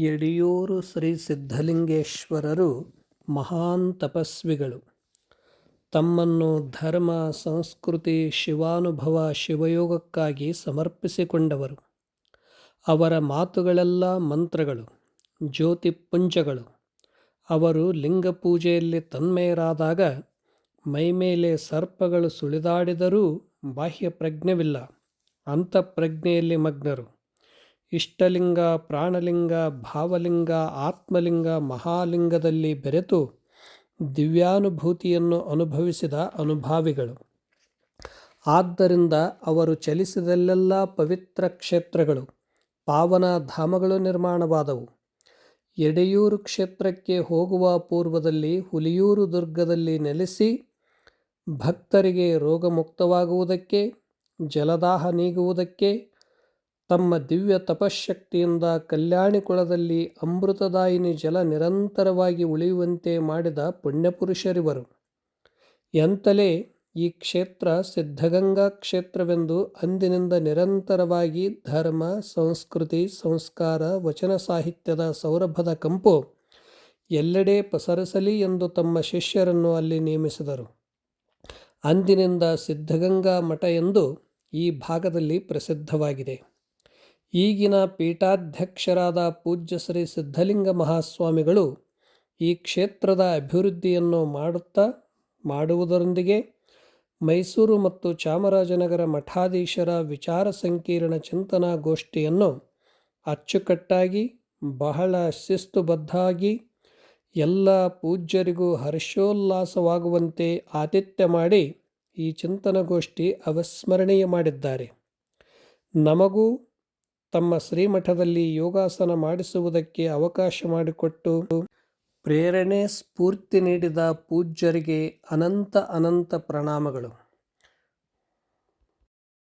ಯಡಿಯೂರು ಶ್ರೀ ಸಿದ್ಧಲಿಂಗೇಶ್ವರರು ಮಹಾನ್ ತಪಸ್ವಿಗಳು. ತಮ್ಮನ್ನು ಧರ್ಮ, ಸಂಸ್ಕೃತಿ, ಶಿವಾನುಭವ, ಶಿವಯೋಗಕ್ಕಾಗಿ ಸಮರ್ಪಿಸಿಕೊಂಡವರು. ಅವರ ಮಾತುಗಳೆಲ್ಲ ಮಂತ್ರಗಳು, ಜ್ಯೋತಿಪುಂಜಗಳು. ಅವರು ಲಿಂಗ ಪೂಜೆಯಲ್ಲಿ ತನ್ಮಯರಾದಾಗ ಮೈಮೇಲೆ ಸರ್ಪಗಳು ಸುಳಿದಾಡಿದರೂ ಬಾಹ್ಯ ಪ್ರಜ್ಞವಿಲ್ಲ ಅಂತಃಪ್ರಜ್ಞೆಯಲ್ಲಿ ಮಗ್ನರು. ಇಷ್ಟಲಿಂಗ, ಪ್ರಾಣಲಿಂಗ, ಭಾವಲಿಂಗ, ಆತ್ಮಲಿಂಗ, ಮಹಾಲಿಂಗದಲ್ಲಿ ಬೆರೆತು ದಿವ್ಯಾನುಭೂತಿಯನ್ನು ಅನುಭವಿಸಿದ ಅನುಭಾವಿಗಳು. ಆದ್ದರಿಂದ ಅವರು ಚಲಿಸಿದಲ್ಲೆಲ್ಲ ಪವಿತ್ರ ಕ್ಷೇತ್ರಗಳು ಪಾವನ ಧಾಮಗಳು ನಿರ್ಮಾಣವಾದವು. ಎಡೆಯೂರು ಕ್ಷೇತ್ರಕ್ಕೆ ಹೋಗುವ ಪೂರ್ವದಲ್ಲಿ ಹುಲಿಯೂರು ದುರ್ಗದಲ್ಲಿ ನೆಲೆಸಿ ಭಕ್ತರಿಗೆ ರೋಗಮುಕ್ತವಾಗುವುದಕ್ಕೆ, ಜಲದಾಹ ನೀಗುವುದಕ್ಕೆ ತಮ್ಮ ದಿವ್ಯ ತಪಶ್ಶಕ್ತಿಯಿಂದ ಕಲ್ಯಾಣಿ ಕುಳದಲ್ಲಿ ಅಮೃತದಾಯಿನಿ ಜಲ ನಿರಂತರವಾಗಿ ಉಳಿಯುವಂತೆ ಮಾಡಿದ ಪುಣ್ಯಪುರುಷರಿವರು. ಎಂತಲೇ ಈ ಕ್ಷೇತ್ರ ಸಿದ್ಧಗಂಗಾ ಕ್ಷೇತ್ರವೆಂದು ಅಂದಿನಿಂದ ನಿರಂತರವಾಗಿ ಧರ್ಮ, ಸಂಸ್ಕೃತಿ, ಸಂಸ್ಕಾರ, ವಚನ ಸಾಹಿತ್ಯದ ಸೌರಭದ ಕಂಪು ಎಲ್ಲೆಡೆ ಪಸರಿಸಲಿ ಎಂದು ತಮ್ಮ ಶಿಷ್ಯರನ್ನು ಅಲ್ಲಿ ನೇಮಿಸಿದರು. ಅಂದಿನಿಂದ ಸಿದ್ಧಗಂಗಾ ಮಠ ಎಂದು ಈ ಭಾಗದಲ್ಲಿ ಪ್ರಸಿದ್ಧವಾಗಿದೆ. ಈಗಿನ ಪೀಠಾಧ್ಯಕ್ಷರಾದ ಪೂಜ್ಯ ಶ್ರೀ ಸಿದ್ಧಲಿಂಗ ಮಹಾಸ್ವಾಮಿಗಳು ಈ ಕ್ಷೇತ್ರದ ಅಭಿವೃದ್ಧಿಯನ್ನು ಮಾಡುತ್ತಾ, ಮಾಡುವುದರೊಂದಿಗೆ ಮೈಸೂರು ಮತ್ತು ಚಾಮರಾಜನಗರ ಮಠಾಧೀಶರ ವಿಚಾರ ಸಂಕೀರ್ಣ ಚಿಂತನಾ ಗೋಷ್ಠಿಯನ್ನು ಅಚ್ಚುಕಟ್ಟಾಗಿ, ಬಹಳ ಶಿಸ್ತುಬದ್ಧಾಗಿ ಎಲ್ಲ ಪೂಜ್ಯರಿಗೂ ಹರ್ಷೋಲ್ಲಾಸವಾಗುವಂತೆ ಆತಿಥ್ಯ ಮಾಡಿ ಈ ಚಿಂತನಗೋಷ್ಠಿ ಅವಸ್ಮರಣೀಯ ಮಾಡಿದ್ದಾರೆ. ನಮಗೂ ತಮ್ಮ ಶ್ರೀಮಠದಲ್ಲಿ ಯೋಗಾಸನ ಮಾಡಿಸುವುದಕ್ಕೆ ಅವಕಾಶ ಮಾಡಿಕೊಟ್ಟು ಪ್ರೇರಣೆ ಸ್ಫೂರ್ತಿ ನೀಡಿದ ಪೂಜ್ಯರಿಗೆ ಅನಂತ ಅನಂತ ಪ್ರಣಾಮಗಳು.